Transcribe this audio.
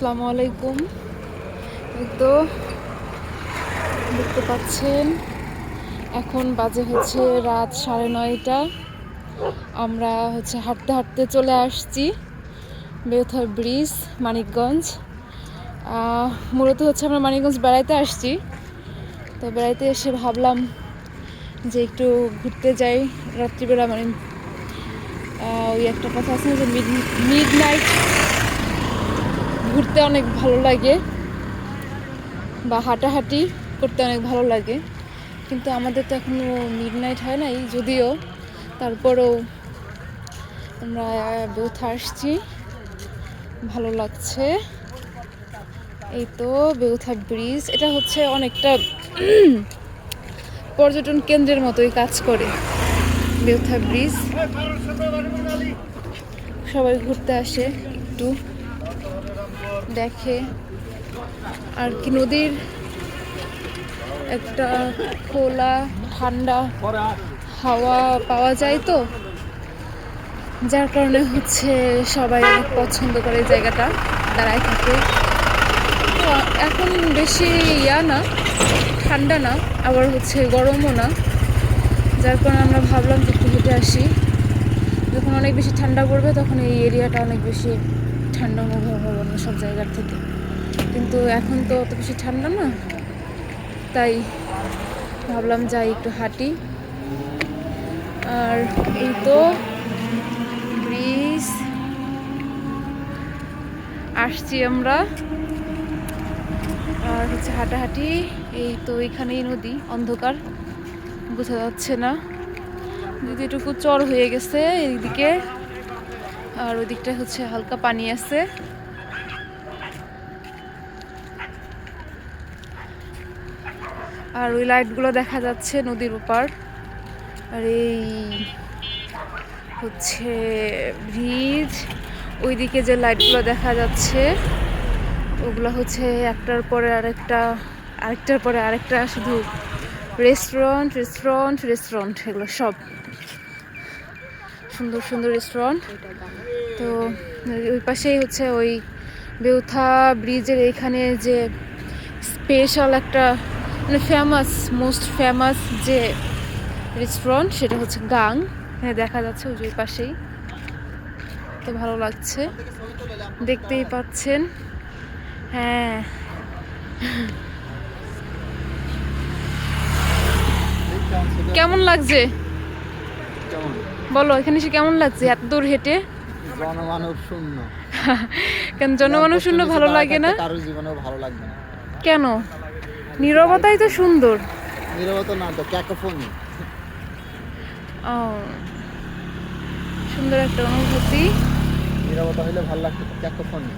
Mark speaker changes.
Speaker 1: আসসালামু আলাইকুম। তো দেখতে পাচ্ছেন, এখন বাজে হচ্ছে রাত সাড়ে নয়টা। আমরা হচ্ছে হাঁটতে হাঁটতে চলে আসছি বেউথা ব্রিজ, মানিকগঞ্জ। মূলত হচ্ছে আমরা মানিকগঞ্জ বেড়াইতে আসছি। তো বেড়াইতে এসে ভাবলাম যে একটু ঘুরতে যাই রাত্রিবেলা মানে ওই একটা কথা আছে যে মিড নাইট ঘুরতে অনেক ভালো লাগে বা হাঁটাহাঁটি করতে অনেক ভালো লাগে। কিন্তু আমাদের তো এখনও মিড নাইট হয় নাই, যদিও। তারপরেও আমরা বোথ আসছি। ভালো লাগছে। এই তো বেউথা ব্রিজ এটা হচ্ছে অনেকটা পর্যটন কেন্দ্রের মতোই কাজ করে বেউথা ব্রিজ সবাই ঘুরতে আসে একটু। দেখে আর কি নদীর একটা খোলা, ঠান্ডা হাওয়া পাওয়া যায় তো? যার কারণে হচ্ছে সবাই অনেক পছন্দ করে জায়গাটা, দাঁড়ায় থাকে। তো এখন বেশি ইয়া না, ঠান্ডা না, আবার হচ্ছে গরমও না। যার কারণে আমরা ভাবলাম যে একটু হেঁটে আসি। যখন অনেক বেশি ঠান্ডা পড়বে তখন এই এরিয়াটা অনেক বেশি ঠান্ডা অনুভব হবে অন্য সব জায়গার থেকে। কিন্তু এখন তো অত বেশি ঠান্ডা না, তাই ভাবলাম যাই একটু হাঁটি। আর এই তো ব্রিজ। আসছি আমরা। আর হচ্ছে হাঁটাহাঁটি, এই তো এখানেই নদী, অন্ধকার। বোঝা যাচ্ছে না। যদি এটুকু চর হয়ে গেছে, এইদিকে। আর ওদিকটা হচ্ছে হালকা পানি আছে। আর ওই লাইটগুলো দেখা যাচ্ছে নদীর ওপার। আর এই হচ্ছে ব্রিজ। ওইদিকে যে লাইটগুলো দেখা যাচ্ছে, ওগুলো হচ্ছে একটার পরে আরেকটা, আরেকটার পরে আরেকটা শুধু রেস্টুরেন্ট রেস্টুরেন্ট রেস্টুরেন্ট এগুলো সব। সুন্দর সুন্দর রেস্টুরেন্ট তো, ওই পাশেই হচ্ছে ওই বেউথা ব্রিজের এখানে যে স্পেশাল একটা মানে ফেমাস মোস্ট ফেমাস যে রেস্টুরেন্ট সেটা হচ্ছে গাং। হ্যাঁ দেখা যাচ্ছে ওই পাশেই। তো ভালো লাগছে। দেখতেই পাচ্ছেন। হ্যাঁ। কেমন লাগছে? বলো এখানে এসে কেমন লাগছে? এত দূর হেঁটে?
Speaker 2: জনমানব শূন্য।
Speaker 1: কেন জনমানব শূন্য ভালো লাগে না?
Speaker 2: কারোর জীবনেও ভালো লাগবে না।
Speaker 1: কেন? নীরবতাই তো সুন্দর।
Speaker 2: নিরবতা না তো ক্যাকোফোনি।
Speaker 1: ও সুন্দর একটা অনুভূতি।
Speaker 2: নিরবতা হইলে ভালো লাগতো ক্যাকোফোনি।